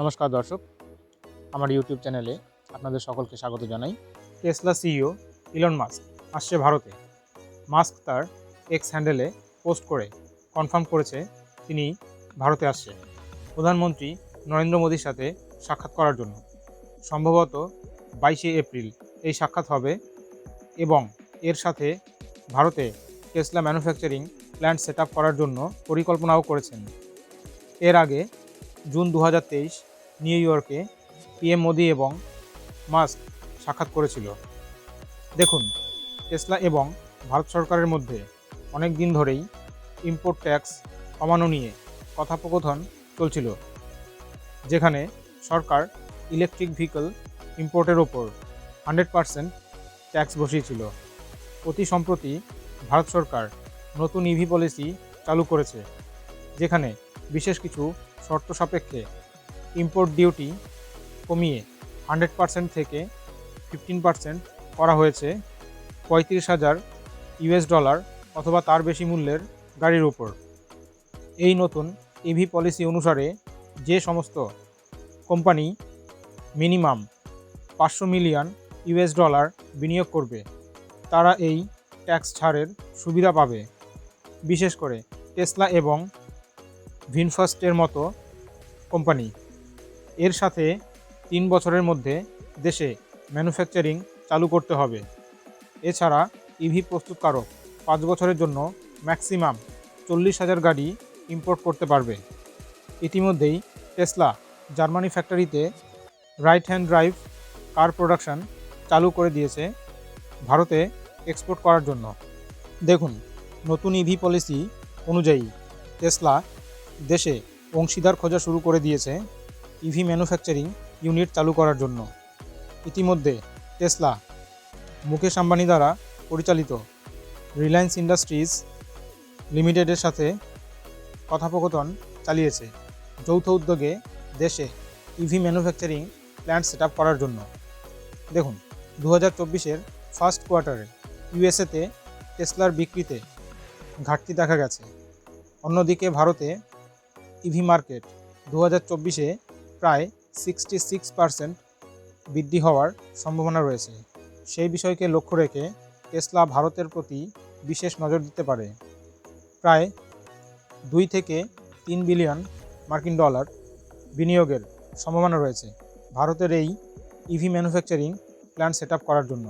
নমস্কার দর্শক, আমার ইউটিউব চ্যানেলে আপনাদের সকলকে স্বাগত জানাই। টেসলা সিইও ইলন মাস্ক আসছে ভারতে। মাস্ক তার এক্স হ্যান্ডেলে পোস্ট করে কনফার্ম করেছে তিনি ভারতে আসছে। প্রধানমন্ত্রী নরেন্দ্র মোদীর সাথে সাক্ষাৎ করার জন্য। সম্ভবত বাইশে এপ্রিল এই সাক্ষাৎ হবে এবং এর সাথে ভারতে টেসলা ম্যানুফ্যাকচারিং প্ল্যান্ট সেট করার জন্য পরিকল্পনাও করেছেন। এর আগে জুন দু হাজার তেইশ নিউ ইয়র্কে পিএম মোদি এবং মাস্ক সাক্ষাৎ করেছিল। দেখুন, টেসলা এবং ভারত সরকারের মধ্যে অনেক দিন ধরেই ইম্পোর্ট ট্যাক্স কমানো নিয়ে কথোপকথন চলছিল, যেখানে সরকার ইলেকট্রিক ভেহিকল ইম্পোর্টের ওপর হান্ড্রেড পারসেন্ট ট্যাক্স বসিয়েছিল। অতি সম্প্রতি ভারত সরকার নতুন ইভি পলিসি চালু করেছে, যেখানে বিশেষ কিছু শর্ত সাপেক্ষে ইম্পোর্ট ডিউটি কমিয়ে হান্ড্রেড পার্সেন্ট থেকে ফিফটিন পার্সেন্ট করা হয়েছে পঁয়ত্রিশ হাজার ইউএস ডলার অথবা তার বেশি মূল্যের গাড়ির উপর। এই নতুন ইভি পলিসি অনুসারে যে সমস্ত কোম্পানি মিনিমাম পাঁচশো মিলিয়ন ইউএস ডলার বিনিয়োগ করবে, তারা এই ট্যাক্স ছাড়ের সুবিধা পাবে। বিশেষ করে টেসলা এবং ভিনফাস্টের মতো কোম্পানি। এর সাথে তিন বছরের মধ্যে দেশে ম্যানুফ্যাকচারিং চালু করতে হবে। এছাড়া ইভি প্রস্তুতকারক পাঁচ বছরের জন্য ম্যাক্সিমাম চল্লিশ হাজার গাড়ি ইম্পোর্ট করতে পারবে। ইতিমধ্যেই টেসলা জার্মানি ফ্যাক্টরিতে right hand drive car production চালু করে দিয়েছে ভারতে এক্সপোর্ট করার জন্য। দেখুন, নতুন ইভি পলিসি অনুযায়ী টেসলা দেশে অংশীদার খোঁজা শুরু করে দিয়েছে ইভি ম্যানুফ্যাকচারিং ইউনিট চালু করার জন্য। ইতিমধ্যে টেসলা, মুকেশ আম্বানি দ্বারা পরিচালিত রিলায়েন্স ইন্ডাস্ট্রিজ লিমিটেডের সাথে কথোপকথন চালিয়েছে যৌথ উদ্যোগে দেশে ইভি ম্যানুফ্যাকচারিং প্ল্যান্ট সেট করার জন্য। দেখুন দু হাজার চব্বিশের ফার্স্ট কোয়ার্টারে ইউএসএতে টেসলার বিক্রিতে ঘাটতি দেখা গেছে। অন্যদিকে ভারতে ইভি মার্কেট দু হাজার চব্বিশে প্রায় সিক্সটি সিক্স পার্সেন্ট বৃদ্ধি হওয়ার সম্ভাবনা রয়েছে। সেই বিষয়কে লক্ষ্য রেখে টেসলা ভারতের প্রতি বিশেষ নজর দিতে পারে। প্রায় দুই থেকে তিন বিলিয়ন মার্কিন ডলার বিনিয়োগের সম্ভাবনা রয়েছে ভারতের এই ইভি ম্যানুফ্যাকচারিং প্ল্যান্ট সেট করার জন্য।